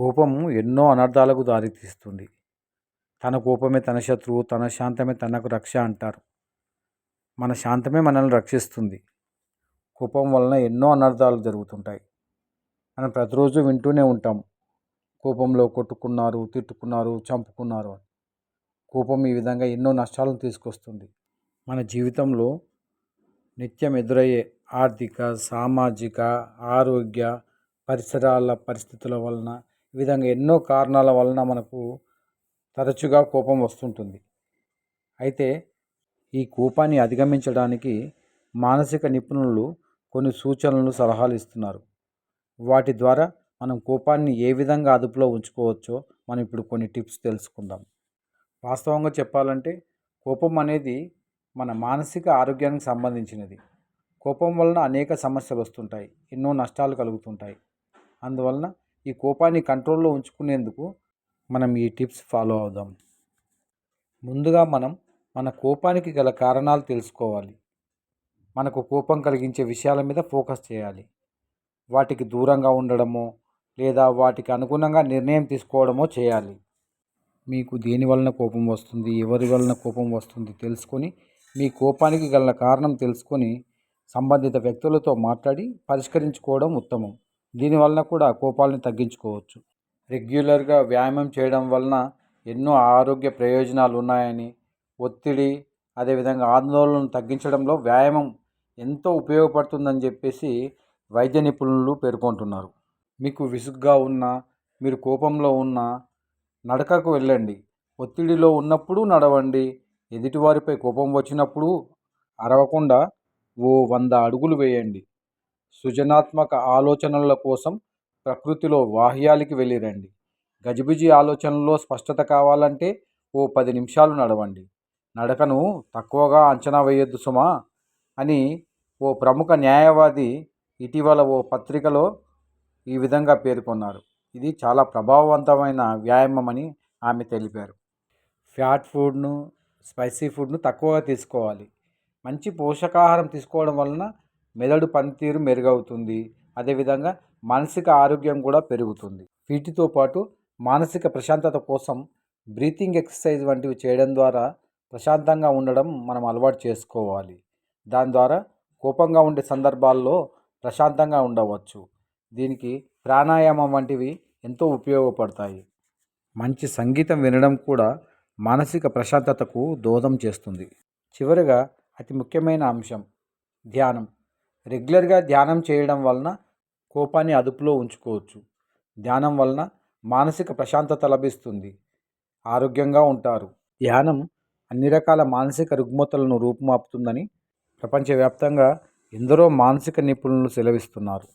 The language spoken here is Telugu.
కోపము ఎన్నో అనర్థాలకు దారితీస్తుంది. తన కోపమే తన శత్రువు తన శాంతమే తనకు రక్ష అంటారు. మన శాంతమే మనల్ని రక్షిస్తుంది. కోపం వలన ఎన్నో అనర్థాలు జరుగుతుంటాయి. మనం ప్రతిరోజు వింటూనే ఉంటాం. కోపంలో కొట్టుకున్నారు తిట్టుకున్నారు చంపుకున్నారు అని. కోపం ఈ విధంగా ఎన్నో నష్టాలను తీసుకొస్తుంది. మన జీవితంలో నిత్యం ఎదురయ్యే ఆర్థిక సామాజిక ఆరోగ్య పరిసరాల పరిస్థితుల వలన ఈ విధంగా ఎన్నో కారణాల వలన మనకు తరచుగా కోపం వస్తుంటుంది. అయితే ఈ కోపాన్ని అధిగమించడానికి మానసిక నిపుణులు కొన్ని సూచనలు సలహాలు ఇస్తున్నారు. వాటి ద్వారా మనం కోపాన్ని ఏ విధంగా అదుపులో ఉంచుకోవచ్చో మనం ఇప్పుడు కొన్ని టిప్స్ తెలుసుకుందాం. వాస్తవంగా చెప్పాలంటే కోపం అనేది మన మానసిక ఆరోగ్యానికి సంబంధించినది. కోపం వలన అనేక సమస్యలు వస్తుంటాయి ఎన్నో నష్టాలు కలుగుతుంటాయి. అందువలన ఈ కోపాన్ని కంట్రోల్లో ఉంచుకునేందుకు మనం ఈ టిప్స్ ఫాలో అవుదాం. ముందుగా మనం మన కోపానికి గల కారణాలు తెలుసుకోవాలి. మనకు కోపం కలిగించే విషయాల మీద ఫోకస్ చేయాలి. వాటికి దూరంగా ఉండడమో లేదా వాటికి అనుగుణంగా నిర్ణయం తీసుకోవడమో చేయాలి. మీకు దేని వలన కోపం వస్తుంది ఎవరి వలన కోపం వస్తుంది తెలుసుకొని మీ కోపానికి గల కారణం తెలుసుకొని సంబంధిత వ్యక్తులతో మాట్లాడి పరిష్కరించుకోవడం ఉత్తమం. దీనివలన కూడా కోపాలని తగ్గించుకోవచ్చు. రెగ్యులర్గా వ్యాయామం చేయడం వలన ఎన్నో ఆరోగ్య ప్రయోజనాలు ఉన్నాయని ఒత్తిడి అదేవిధంగా ఆందోళనను తగ్గించడంలో వ్యాయామం ఎంతో ఉపయోగపడుతుందని చెప్పేసి వైద్య నిపుణులు పేర్కొంటున్నారు. మీకు విసుగ్గా ఉన్న మీరు కోపంలో ఉన్న నడకకు వెళ్ళండి. ఒత్తిడిలో ఉన్నప్పుడు నడవండి. ఎదుటివారిపై కోపం వచ్చినప్పుడు అరవకుండా ఓ వంద అడుగులు వేయండి. సృజనాత్మక ఆలోచనల కోసం ప్రకృతిలో వాహ్యాలకి వెళ్ళిరండి. గజిబిజి ఆలోచనలో స్పష్టత కావాలంటే ఓ పది నిమిషాలు నడవండి. నడకను తక్కువగా అంచనా వేయొద్దు సుమా అని ఓ ప్రముఖ న్యాయవాది ఇటీవల ఓ పత్రికలో ఈ విధంగా పేర్కొన్నారు. ఇది చాలా ప్రభావవంతమైన వ్యాయామం అని ఆమె తెలిపారు. ఫ్యాట్ ఫుడ్ను స్పైసీ ఫుడ్ను తక్కువగా తీసుకోవాలి. మంచి పోషకాహారం తీసుకోవడం వలన మెదడు పనితీరు మెరుగవుతుంది. అదేవిధంగా మానసిక ఆరోగ్యం కూడా పెరుగుతుంది. వీటితో పాటు మానసిక ప్రశాంతత కోసం బ్రీతింగ్ ఎక్సర్సైజ్ వంటివి చేయడం ద్వారా ప్రశాంతంగా ఉండడం మనం అలవాటు చేసుకోవాలి. దాని ద్వారా కోపంగా ఉండే సందర్భాల్లో ప్రశాంతంగా ఉండవచ్చు. దీనికి ప్రాణాయామం వంటివి ఎంతో ఉపయోగపడతాయి. మంచి సంగీతం వినడం కూడా మానసిక ప్రశాంతతకు దోహదం చేస్తుంది. చివరిగా అతి ముఖ్యమైన అంశం ధ్యానం. రెగ్యులర్గా ధ్యానం చేయడం వలన కోపాన్ని అదుపులో ఉంచుకోవచ్చు. ధ్యానం వలన మానసిక ప్రశాంతత లభిస్తుంది. ఆరోగ్యంగా ఉంటారు. ధ్యానం అన్ని రకాల మానసిక రుగ్మతలను రూపుమాపుతుందని ప్రపంచవ్యాప్తంగా ఎందరో మానసిక నిపుణులు సెలవిస్తున్నారు.